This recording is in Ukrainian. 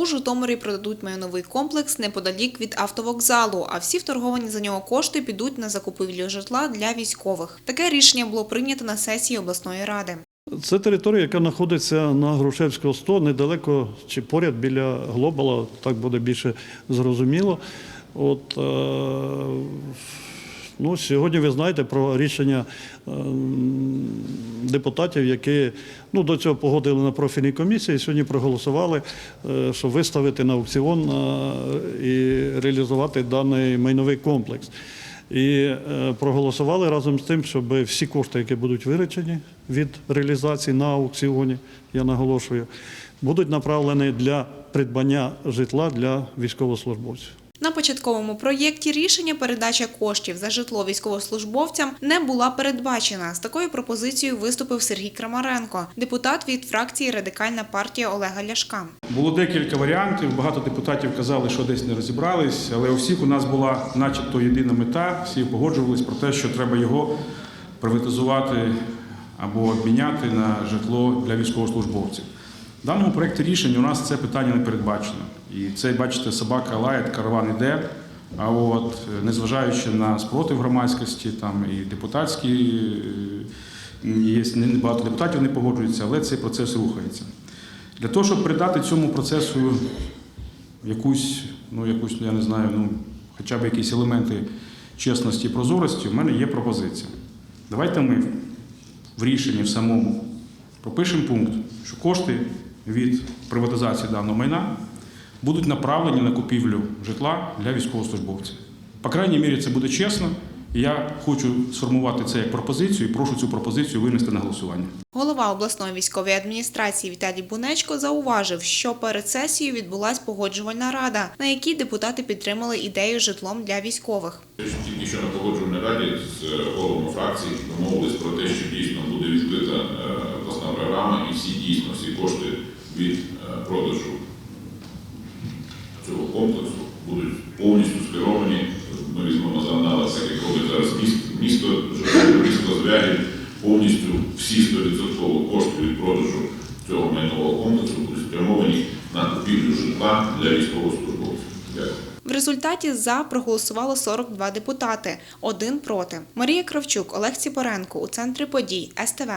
У Житомирі продадуть майновий комплекс неподалік від автовокзалу, а всі вторговані за нього кошти підуть на закупівлю житла для військових. Таке рішення було прийнято на сесії обласної ради. Це територія, яка знаходиться на Грушевського 100, недалеко чи поряд біля Глобала, так буде більше зрозуміло. От, е, ну, сьогодні ви знаєте про рішення е, депутатів, які ну, до цього погодили на профільній комісії, сьогодні проголосували, е, щоб виставити на аукціон е, і реалізувати даний майновий комплекс. І е, проголосували разом з тим, щоб всі кошти, які будуть виручені від реалізації на аукціоні, я наголошую, будуть направлені для придбання житла для військовослужбовців. На початковому проєкті рішення передача коштів за житло військовослужбовцям не була передбачена. З такою пропозицією виступив Сергій Крамаренко, депутат від фракції Радикальна партія Олега Ляшка. Було декілька варіантів. Багато депутатів казали, що десь не розібрались, але у всіх у нас була, начебто, єдина мета. Всі погоджувались про те, що треба його приватизувати або обміняти на житло для військовослужбовців. В даному проєкті рішень у нас це питання не передбачено. І це, бачите, собака лає, караван іде. А от е, незважаючи на спротив громадськості, там і депутатські е, є багато депутатів не погоджуються, але цей процес рухається. Для того, щоб придати цьому процесу якусь, ну якусь, я не знаю, ну хоча б якісь елементи чесності і прозорості, в мене є пропозиція. Давайте ми в рішенні в самому пропишемо пункт, що кошти від приватизації даного майна будуть направлені на купівлю житла для військовослужбовців. По крайній мірі, це буде чесно. Я хочу сформувати це як пропозицію і прошу цю пропозицію винести на голосування. Голова обласної військової адміністрації Віталій Бунечко зауважив, що перед сесією відбулась погоджувальна рада, на якій депутати підтримали ідею житлом для військових. Тільки що на погоджувальній раді з головами фракцій домовились про те, що дійсно буде відкрита е, обласна програма і всі дійсно всі кошти від е, продажу цього комплексу будуть повністю скеровані. Ми візьмемо за аналіз, як робить зараз місто, місто, Звягіль, повністю всі 100% коштів від продажу цього майнового комплексу будуть спрямовані на купівлю житла для військовослужбовців. Дякую. В результаті за проголосувало 42 депутати, один проти. Марія Кравчук, Олег Ціпоренко у центрі подій СТВ.